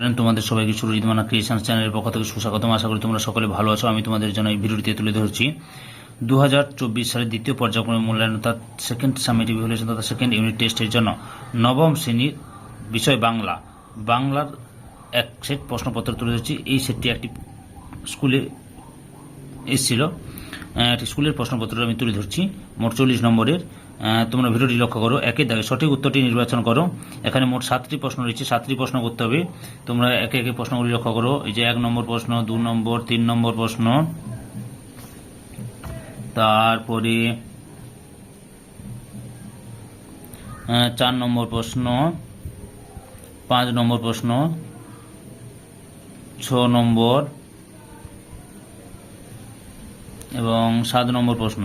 তোমাদের সবাইকে সুরজিৎ মানা ক্রিয়েশন চ্যানেলের পক্ষ থেকে সুস্বাগতম। আশা করি তোমরা সকলে ভালো আছো। আমি তোমাদের জন্য এই ভিডিওটিতে তুলে ধরছি। দু হাজার চব্বিশ সালের দ্বিতীয় পর্যায়ক্রমে মূল্যায়ন অর্থাৎ সেকেন্ড সামিট ইভ্যালুয়েশন তথা সেকেন্ড ইউনিট টেস্টের জন্য নবম শ্রেণির বিষয় বাংলা। বাংলার এক সেট প্রশ্নপত্র তুলে ধরছি। এই সেটটি একটি স্কুলে এসেছিল। একটি স্কুলের প্রশ্নপত্র আমি তুলে ধরছি। মোট চল্লিশ নম্বরের তোমরা ভিডিওটি লক্ষ্য করো। একের দাগে সঠিক উত্তরটি নির্বাচন করো। এখানে মোট সাতটি প্রশ্ন রয়েছে। সাতটি প্রশ্ন করতে হবে। তোমরা একে একে প্রশ্নগুলি লক্ষ্য করো। এই যে এক নম্বর প্রশ্ন, দু নম্বর, তিন নম্বর প্রশ্ন। তারপরে চার নম্বর প্রশ্ন, পাঁচ নম্বর প্রশ্ন, ছ নম্বর এবং সাত নম্বর প্রশ্ন।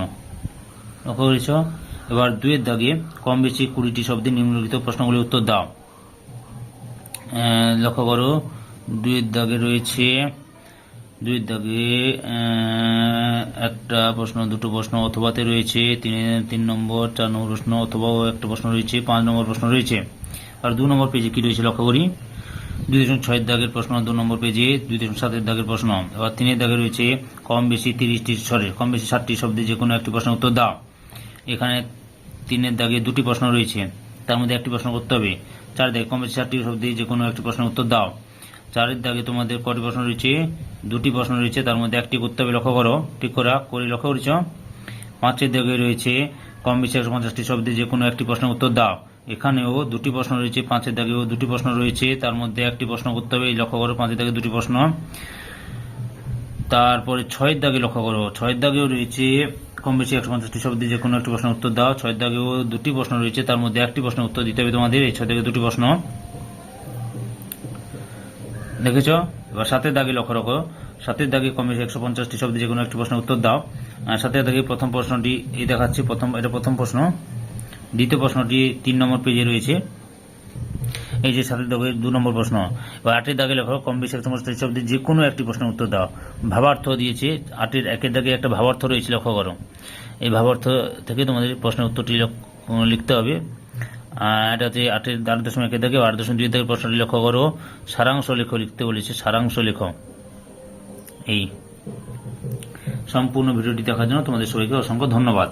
লক্ষ্য করেছ? এবার দুয়ের দাগে কম বেশি কুড়িটি শব্দে নিম্নলিখিত প্রশ্নগুলির উত্তর দাও। লক্ষ্য করো দুয়ের দাগে রয়েছে দুয়ের দাগে একটা প্রশ্ন, দুটো প্রশ্ন অথবাতে রয়েছে, তিন তিন নম্বর, চার নম্বর প্রশ্ন অথবাও একটা প্রশ্ন রয়েছে, পাঁচ নম্বর প্রশ্ন রয়েছে। আর দু নম্বর পেজে কি রয়েছে লক্ষ্য করি? দুই দশমিক ছয়ের দাগের প্রশ্ন, দু নম্বর পেজে দুই দশমিক সাতের দাগের প্রশ্ন। এবার তিনের দাগে রয়েছে কম বেশি তিরিশটি সরে কম বেশি ষাটটি শব্দে যে কোনো একটি প্রশ্ন উত্তর দাও। এখানে তিনের দাগে দুটি প্রশ্ন রয়েছে। তার মধ্যে একটি প্রশ্ন করতে হবে। চার দাগে কম বেশি ষাটটি শব্দে যে কোনো একটি প্রশ্নের উত্তর দাও। চারের দাগে তোমাদের কটি প্রশ্ন রয়েছে? দুটি প্রশ্ন রয়েছে, তার মধ্যে একটি করতে হবে, লক্ষ্য করো। ঠিক করা, করে লক্ষ্য করেছ? পাঁচের দাগে রয়েছে কম একশো পঞ্চাশটি শব্দে যে কোনো একটি প্রশ্নের উত্তর দাও। এখানেও দুটি প্রশ্ন রয়েছে, পাঁচের দাগেও দুটি প্রশ্ন রয়েছে, তার মধ্যে একটি প্রশ্ন করতে হবে, লক্ষ্য করো, পাঁচের দাগে দুটি প্রশ্ন। তারপরে ছয়ের দাগে লক্ষ্য করো। ছয়ের দাগেও রয়েছে কম বেশি একশো পঞ্চাশটি শব্দে যে কোনো একটি প্রশ্নের উত্তর দাও। ছয়ের দাগেও দুটি প্রশ্ন রয়েছে, তার মধ্যে একটি প্রশ্নের উত্তর দিতে হবে তোমাদের। এই ছয় দাগে দুটি প্রশ্ন। দেখেছ? এবার সাতের দাগে লক্ষ্য রাখো। সাতের দাগে কম বেশি একশো পঞ্চাশটি শব্দে যে কোনো একটি প্রশ্নের উত্তর দাও। সাতের দাগে প্রথম প্রশ্নটি, এই দেখাচ্ছি প্রথম, এটা প্রথম প্রশ্ন। দ্বিতীয় প্রশ্নটি তিন নম্বর পেজে রয়েছে। এই যে সাতের দাগে দু নম্বর প্রশ্ন। এবার আটের দাগে লেখো, কম বেশি একশো পঞ্চাশটি যে কোনো একটি প্রশ্নের উত্তর দাও। ভাবার্থ দিয়েছে, আটের একের দাগে একটা ভাবার্থ রয়েছে, লক্ষ্য করো। এই ভাবার্থ থেকে তোমাদের প্রশ্নের উত্তরটি লিখতে হবে। এটা হচ্ছে আটের, আট দশমিক একের দাগে, আট দশমিক দুই দাগে প্রশ্নটি লক্ষ্য করো। সারাংশ লেখো, লিখতে বলেছে, সারাংশ লেখো। এই সম্পূর্ণ ভিডিওটি দেখার জন্য তোমাদের সবাইকে অসংখ্য ধন্যবাদ।